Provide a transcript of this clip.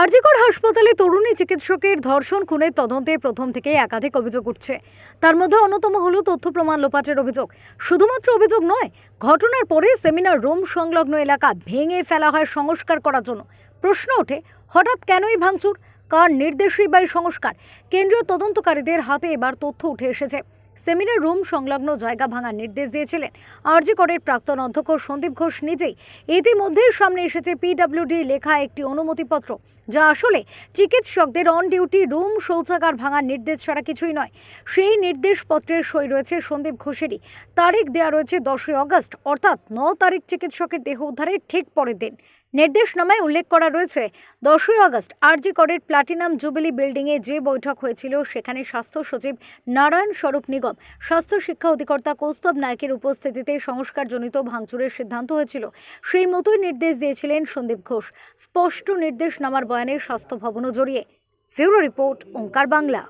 আরজিকর হাসপাতালে তরুণী চিকিৎসকের ধর্ষণ খুনের তদন্তে প্রথম থেকেই একাধিক অভিযোগ উঠছে। তার মধ্যে অন্যতম হল তথ্য প্রমাণ লোপাটের অভিযোগ। শুধুমাত্র অভিযোগ নয়, ঘটনার পরে সেমিনার রুম সংলগ্ন এলাকা ভেঙে ফেলা হয় সংস্কার করার জন্য। প্রশ্ন ওঠে, হঠাৎ কেনই ভাঙচুর? কার নির্দেশেই বা সংস্কার? কেন্দ্রীয় তদন্তকারীদের হাতে এবার তথ্য উঠে এসেছে। সেমিনার রুম সংলগ্ন জায়গা ভাঙার নির্দেশ দিয়েছিলেন। আরজি করের প্রাক্তন অধ্যক্ষ সন্দীপ ঘোষ নিজেই। ইতিমধ্যেই সামনে এসেছে পিডব্লিউডি লেখা একটি অনুমতিপত্র, যা আসলে চিকিৎসকদের অন ডিউটি রুম শৌচাগার ভাঙার নির্দেশ ছাড়া কিছুই নয়। সেই নির্দেশপত্রের সই রয়েছে সন্দীপ ঘোষেরই। তারিখ দেওয়া রয়েছে দশই অগস্ট, অর্থাৎ ন তারিখ চিকিৎসকের দেহ উদ্ধারের ঠিক পরের দিন। নির্দেশনামায় উল্লেখ করা রয়েছে, দশই আগস্ট আরজি করের প্লাটিনাম জুবিলি বিল্ডিংয়ে যে বৈঠক হয়েছিল, সেখানে স্বাস্থ্য সচিব নারায়ণ স্বরূপ নিগম, স্বাস্থ্য শিক্ষা অধিকর্তা কৌস্তব নায়কের উপস্থিতিতে সংস্কারজনিত ভাঙচুরের সিদ্ধান্ত হয়েছিল। সেই মতোই নির্দেশ দিয়েছিলেন সন্দীপ ঘোষ। স্পষ্ট নির্দেশনামার বয়ানে স্বাস্থ্য ভবনও জড়িয়ে। Bureau report, Omkar Bangla.